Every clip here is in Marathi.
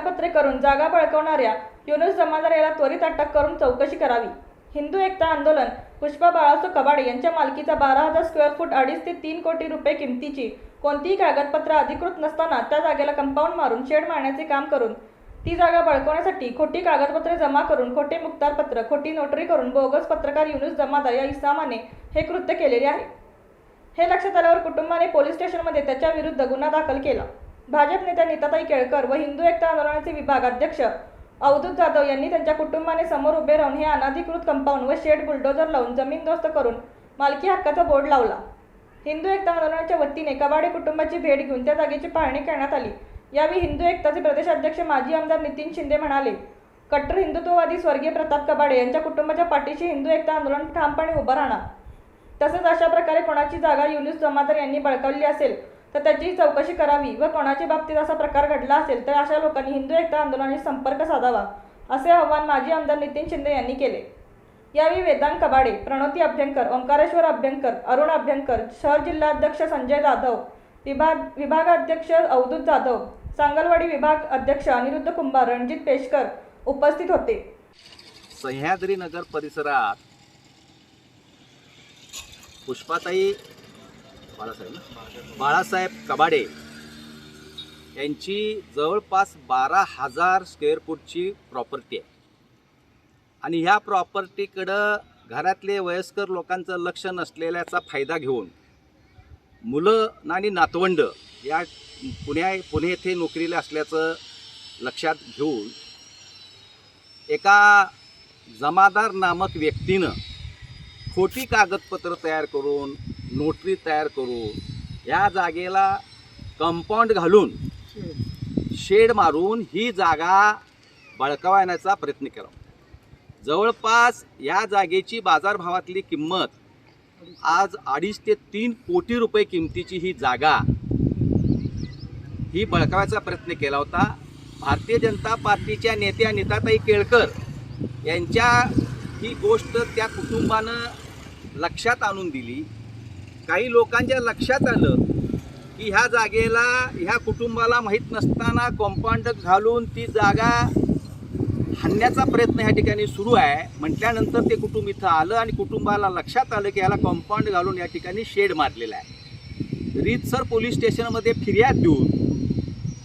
कागदपत्रे करून जागा बळकवणाऱ्या युनुस जमादार याला त्वरित अटक करून चौकशी करावी. हिंदू एकता आंदोलन पुष्पा बाळासो कबाडे यांच्या मालकीचा बारा हजार स्क्वेअर फूट अडीच ते तीन कोटी रुपये किमतीची कोणतीही कागदपत्र अधिकृत नसताना त्या जागेला कंपाऊंड मारून शेड मारण्याचे काम करून ती जागा बळकवण्यासाठी खोटी कागदपत्रे जमा करून खोटे मुक्तारपत्र खोटी नोटरी करून बोगस पत्रकार युनुस जमादार या इसामाने हे कृत्य केलेले आहे. हे लक्षात आल्यावर कुटुंबाने पोलीस स्टेशनमध्ये त्याच्या विरुद्ध गुन्हा दाखल केला. भाजप नेत्या नीताताई केळकर व हिंदू एकता आंदोलनाचे विभाग अध्यक्ष अवधूत जाधव यांनी त्यांच्या कुटुंबाने समोर उभे राहून हे अनाधिकृत कंपाऊंड व शेड बुलडोजर लावून जमीनदोस्त करून मालकी हक्काचा बोर्ड लावला. हिंदू एकता आंदोलनाच्या वतीने कबाडे कुटुंबाची भेट घेऊन त्या जागेची पाहणी करण्यात आली. यावेळी हिंदू एकताचे प्रदेशाध्यक्ष माजी आमदार नितीन शिंदे म्हणाले कट्टर हिंदुत्ववादी स्वर्गीय प्रताप कबाडे यांच्या कुटुंबाच्या पाठीशी हिंदू एकता आंदोलन ठामपणे उभं राहणार. तसंच अशा प्रकारे कोणाची जागा युनुस जमादार यांनी बळकावली असेल तर त्याची चौकशी करावी व कोणाच्या बाबतीत असा प्रकार घडला असेल तर अशा लोकांनी हिंदू एकता आंदोलनाशी संपर्क साधावा असे आवाहन माजी आमदार नितीन शिंदे यांनी केले. यावेळी वेदांत कबाडे प्रणोती अभ्यंकर ओंकारेश्वर अभ्यंकर अरुण अभ्यंकर शहर जिल्हाध्यक्ष संजय जाधव विभाग विभागाध्यक्ष अवधूत जाधव सांगलवाडी विभाग अध्यक्ष अनिरुद्ध कुंभार रणजित पेशकर उपस्थित होते. सह्याद्री नगर परिसरात पुष्पाताई बाळासाहेब ना? बाळासाहेब कबाडे यांची जवळपास बारा हजार स्क्वेअर फूटची प्रॉपर्टी आहे आणि ह्या प्रॉपर्टीकडं घरातले वयस्कर लोकांचं लक्ष नसलेल्याचा फायदा घेऊन मुलं आणि नातवंड या पुण्या पुणे येथे नोकरीला असल्याचं लक्षात घेऊन एका जमादार नामक व्यक्तीनं खोटी कागदपत्र तयार करून नोटरी तयार करू. या जागेला कंपाऊंड घालून शेड मारून ही जागा बळकावण्याचा प्रयत्न केला. जवळपास या जागेची बाजारभावातली किंमत आज अडीच ते तीन कोटी रुपये किमतीची ही जागा ही बळकावायचा प्रयत्न केला होता. भारतीय जनता पार्टीच्या नेत्या नीताताई केळकर यांच्या ही गोष्ट त्या कुटुंबानं लक्षात आणून दिली. काही लोकांच्या लक्षात आलं की ह्या जागेला ह्या कुटुंबाला माहीत नसताना कॉम्पाऊंड घालून ती जागा हाणण्याचा प्रयत्न ह्या ठिकाणी सुरू आहे. म्हटल्यानंतर ते कुटुंब इथं आलं आणि कुटुंबाला लक्षात आलं की ह्याला कॉम्पाऊंड घालून या ठिकाणी शेड मारलेला आहे. रीतसर पोलीस स्टेशनमध्ये फिर्याद देऊन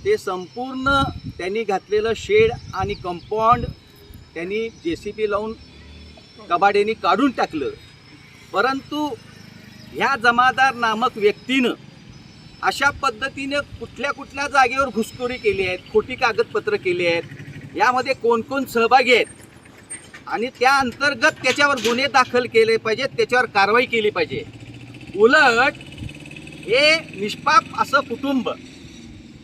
ते संपूर्ण त्यांनी घातलेलं शेड आणि कंपाऊंड त्यांनी जे सी बी लावून कबाड्याने काढून टाकलं. परंतु ह्या जमादार नामक व्यक्तीनं अशा पद्धतीने कुठल्या कुठल्या जागेवर घुसखोरी केली आहेत खोटी कागदपत्र केली आहेत यामध्ये कोण कोण सहभागी आहेत? आणि त्या अंतर्गत त्याच्यावर गुन्हे दाखल केले पाहिजेत त्याच्यावर कारवाई केली पाहिजे. उलट हे निष्पाप असं कुटुंब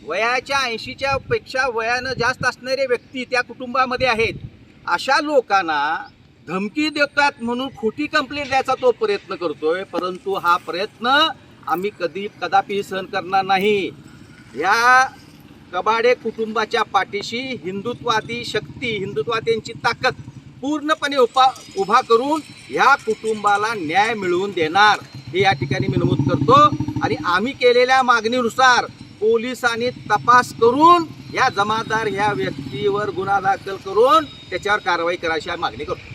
वयाच्या ऐंशीच्या पेक्षा वयानं जास्त असणारे व्यक्ती त्या कुटुंबामध्ये आहेत. अशा लोकांना धमकी देतात म्हणून खोटी कंप्लेंट द्यायचा तो प्रयत्न करतोय परंतु हा प्रयत्न आम्ही कधी कदापि सहन करणार नाही. या कबाडे कुटुंबाच्या पाठीशी हिंदुत्वादी शक्ती हिंदुत्वाद्यांची ताकद पूर्णपणे उपा उभा करून ह्या कुटुंबाला न्याय मिळवून देणार हे या ठिकाणी मी नमूद करतो. आणि आम्ही केलेल्या मागणीनुसार पोलिसांनी तपास करून या जमादार ह्या व्यक्तीवर गुन्हा दाखल करून त्याच्यावर कारवाई करायची मागणी करतो.